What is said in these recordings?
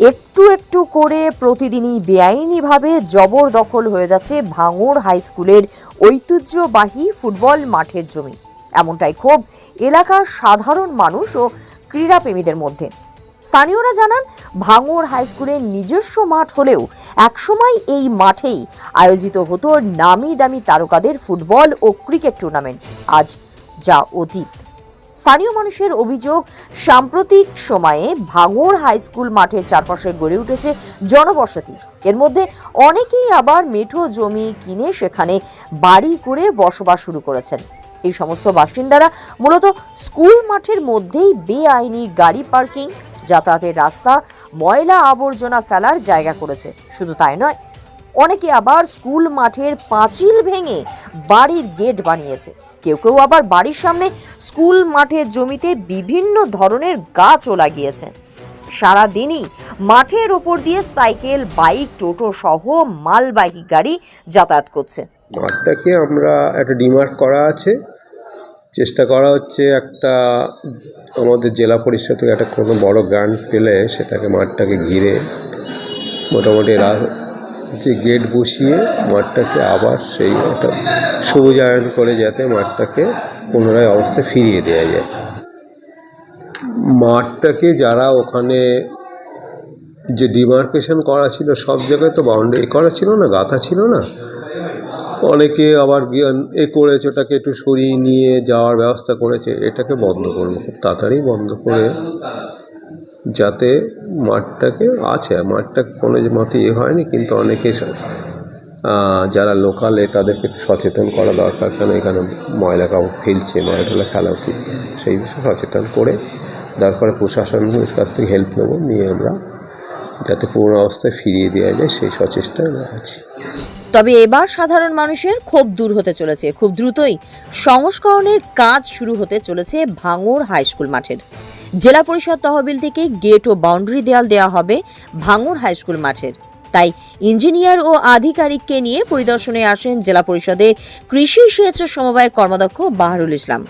একটু একটু করে প্রতিদিনই বেআইনিভাবে জবরদখল হয়ে যাচ্ছে ভাঙড় হাই স্কুলের ঐতিহ্যবাহী ফুটবল মাঠের জমি। এমনটাই ক্ষোভ এলাকার সাধারণ মানুষ ও ক্রীড়াপ্রেমীদের মধ্যে। স্থানীয়রা জানান, ভাঙড় হাই স্কুলের নিজস্ব মাঠ হলেও একসময় এই মাঠেই আয়োজিত হতো নামি দামি তারকাদের ফুটবল ও ক্রিকেট টুর্নামেন্ট। আজ যা অতীত। স্থানীয় মানুষের অভিযোগ, সাম্প্রতিক সময়ে ভাঙড় হাই স্কুল মাঠের চারপাশে গড়ে উঠেছে জনবসতি। এর মধ্যে অনেকেই আবার মেঠো জমি কিনে সেখানে বাড়ি করে বসবাস শুরু করেছেন। এই সমস্ত বাসিন্দারা মূলত স্কুল মাঠের মধ্যেই বেআইনি গাড়ি পার্কিং, যাতায়াতের রাস্তা, ময়লা আবর্জনা ফেলার জায়গা করেছে। শুধু তাই নয় অনেকে আবার স্কুল মাঠের পাঁচিল ভেঙে বাড়ির গেট বানিয়েছে। কেউ কেউ আবার বাড়ির সামনে স্কুল মাঠের জমিতে বিভিন্ন ধরনের গাছও লাগিয়েছে। সারাদিনই মাঠের ওপর দিয়ে সাইকেল, বাইক, টোটো সহ মালবাহী গাড়ি যাতায়াত করছে। মাঠটাকে আমরা একটা ডিমার্ক করা আছে। চেষ্টা করা হচ্ছে একটা আমাদের জেলা পরিষদ থেকে একটা কোনো বড় গ্রান্ট পেলে সেটাকে মাঠটাকে ঘিরে মোটামুটি যে গেট বসিয়ে মাঠটাকে আবার সেই একটা সবুজায়ন করে যাতে মাঠটাকে পুনরায় অবস্থায় ফিরিয়ে দেওয়া যায়। মাঠটাকে যারা ওখানে যে ডিমার্কেশন করা ছিল, সব জায়গায় তো বাউন্ডারি করা ছিল না, গাঁথা ছিল না। অনেকে আবার এ করেছে, ওটাকে একটু সরিয়ে নিয়ে যাওয়ার ব্যবস্থা করেছে, এটাকে বন্ধ করব খুব তাড়াতাড়ি বন্ধ করে যাতে মাঠটাকে, আছে, মাঠটা কোনো মতে ইয়ে হয়নি, কিন্তু অনেকে যারা লোকালে তাদেরকে সচেতন করা দরকার কেন এখানে ময়লা কাপড় ফেলছে ময়লা টয়লা ফেলা উচিত। সেই বিষয়ে সচেতন করে তারপরে প্রশাসনের কাছ থেকে হেল্প নেব, নিয়ে আমরা যাতে পুরনো অবস্থায় ফিরিয়ে দেওয়া যায়, সেই সচেষ্টায় আমরা আছি। তবে এবার সাধারণ মানুষের ক্ষোভ দূর হতে চলেছে। খুব দ্রুতই সংস্করণের কাজ শুরু হতে চলেছে ভাঙড় হাই স্কুল মাঠের। জেলা পরিষদ তহবিল থেকে গেট ও বাউন্ডারি দেয়াল দেওয়া হবে ভাঙুর হাইস্কুল মাঠের। তাই ইঞ্জিনিয়ার ও আধিকারিককে নিয়ে পরিদর্শনে আসেন জেলা পরিষদের কৃষি সেচ সমবায়ের কর্মাধ্যক্ষ বাহারুল ইসলাম।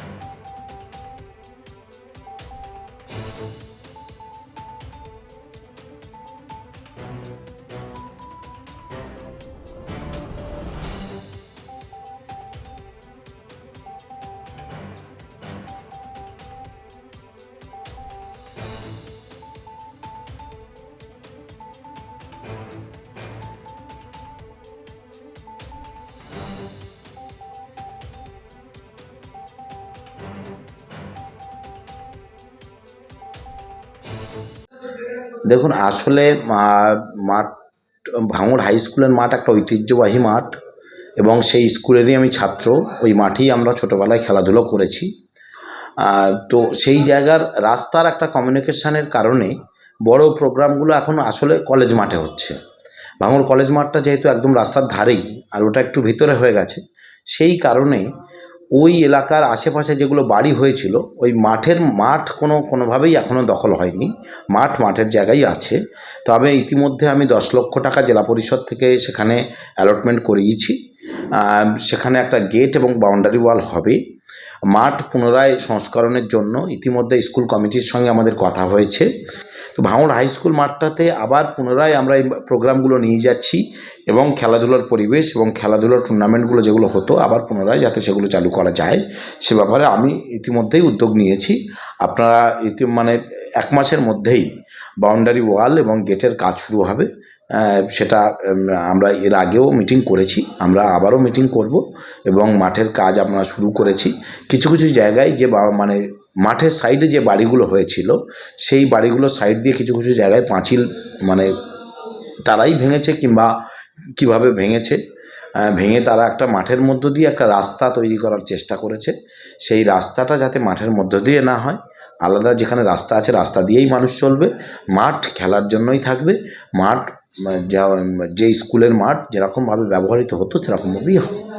দেখুন, আসলে মাঠ, ভাঙড় হাই স্কুলের মাঠ একটা ঐতিহ্যবাহী মাঠ এবং সেই স্কুলেরই আমি ছাত্র। ওই মাঠেই আমরা ছোটোবেলায় খেলাধুলো করেছি। তো সেই জায়গার রাস্তার একটা কমিউনিকেশানের কারণে বড় প্রোগ্রামগুলো এখন আসলে কলেজ মাঠে হচ্ছে। ভাঙড় কলেজ মাঠটা যেহেতু একদম রাস্তার ধারেই, আর ওটা একটু ভিতরে হয়ে গেছে, সেই কারণে ওই এলাকার আশেপাশে যেগুলো বাড়ি হয়েছিল, ওই মাঠের মাঠ কোনো, কোনোভাবেই এখনও দখল হয়নি। মাঠ মাঠের জায়গায় আছে। তবে ইতিমধ্যে আমি দশ লক্ষ টাকা জেলা পরিষদ থেকে সেখানে অ্যালটমেন্ট করিয়েছি। সেখানে একটা গেট এবং বাউন্ডারি ওয়াল হবে। মাঠ পুনরায় সংস্করণের জন্য ইতিমধ্যে স্কুল কমিটির সঙ্গে আমাদের কথা হয়েছে। তো ভাঙড় হাই স্কুল মাঠটাতে আবার পুনরায় আমরা এই প্রোগ্রামগুলো নিয়ে যাচ্ছি এবং খেলাধুলার পরিবেশ এবং খেলাধুলার টুর্নামেন্টগুলো যেগুলো হতো আবার পুনরায় যাতে সেগুলো চালু করা যায়, সে ব্যাপারে আমি ইতিমধ্যেই উদ্যোগ নিয়েছি। আপনারা ইতি মানে এক মাসের মধ্যেই বাউন্ডারি ওয়াল এবং গেটের কাজ শুরু হবে। সেটা আমরা এর আগেও মিটিং করেছি। আমরা আবারও মিটিং করব এবং মাঠের কাজ আমরা শুরু করেছি। কিছু কিছু জায়গায় যে মানে মাঠের সাইডে যে বাড়িগুলো হয়েছিল, সেই বাড়িগুলোর সাইড দিয়ে কিছু কিছু জায়গায় পাঁচিল মানে তারাই ভেঙেছে কিংবা কীভাবে ভেঙেছে। ভেঙে তারা একটা মাঠের মধ্য দিয়ে একটা রাস্তা তৈরি করার চেষ্টা করেছে। সেই রাস্তাটা যাতে মাঠের মধ্য দিয়ে না হয় আলাদা যেখানে রাস্তা আছে, রাস্তা দিয়েই মানুষ চলবে। মাঠ খেলার জন্যই থাকবে। মাঠ যা যে স্কুলের মাঠ যেরকমভাবে ব্যবহৃত হতো, সেরকমভাবেই হবে।